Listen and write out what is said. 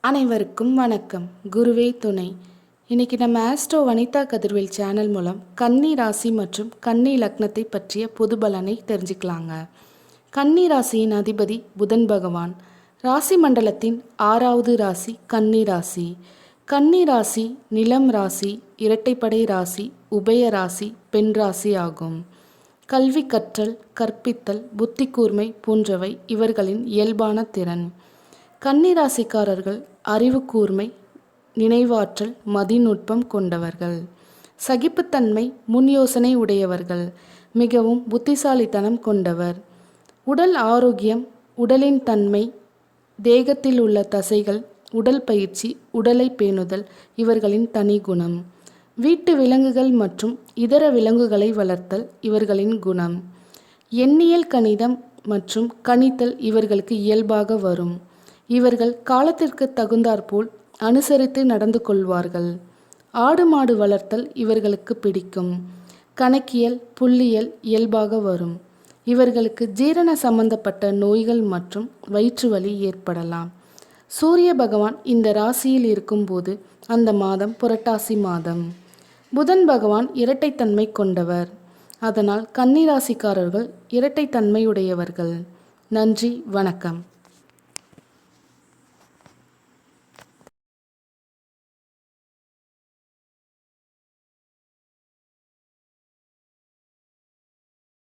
அனைவருக்கும் வணக்கம். குருவே துணை. இன்னைக்கு நம்ம ஆஸ்ட்ரோ வனிதா கதிர்வேல் சேனல் மூலம் கன்னி ராசி மற்றும் கன்னி லக்னத்தை பற்றிய பொது பலனை தெரிஞ்சுக்கலாங்க. கன்னி ராசியின் அதிபதி புதன் பகவான். ராசி மண்டலத்தின் ஆறாவது ராசி கன்னி ராசி. கன்னி ராசி நிலம் ராசி இரட்டைப்படை ராசி உபய ராசி பெண் ராசி ஆகும். கல்வி கற்றல் கற்பித்தல் புத்தி கூர்மை போன்றவை இவர்களின் இயல்பான திறன். கன்னிராசிக்காரர்கள் அறிவு கூர்மை நினைவாற்றல் மதிநுட்பம் கொண்டவர்கள். சகிப்புத்தன்மை முன் யோசனை உடையவர்கள். மிகவும் புத்திசாலித்தனம் கொண்டவர். உடல் ஆரோக்கியம் உடலின் தன்மை தேகத்தில் உள்ள தசைகள் உடல் பயிற்சி உடலை பேணுதல் இவர்களின் தனி குணம். வீட்டு விலங்குகள் மற்றும் இதர விலங்குகளை வளர்த்தல் இவர்களின் குணம். எண்ணியல் கணிதம் மற்றும் கணித்தல் இவர்களுக்கு இயல்பாக வரும். இவர்கள் காலத்திற்கு தகுந்தாற்போல் அனுசரித்து நடந்து கொள்வார்கள். ஆடு மாடு வளர்த்தல் இவர்களுக்கு பிடிக்கும். கணக்கியல் புள்ளியல் இயல்பாக வரும். இவர்களுக்கு ஜீரண சம்பந்தப்பட்ட நோய்கள் மற்றும் வயிற்று வலி ஏற்படலாம். சூரிய பகவான் இந்த ராசியில் இருக்கும்போது அந்த மாதம் புரட்டாசி மாதம். புதன் பகவான் இரட்டைத்தன்மை கொண்டவர். அதனால் கன்னிராசிக்காரர்கள் இரட்டைத்தன்மையுடையவர்கள். நன்றி வணக்கம்.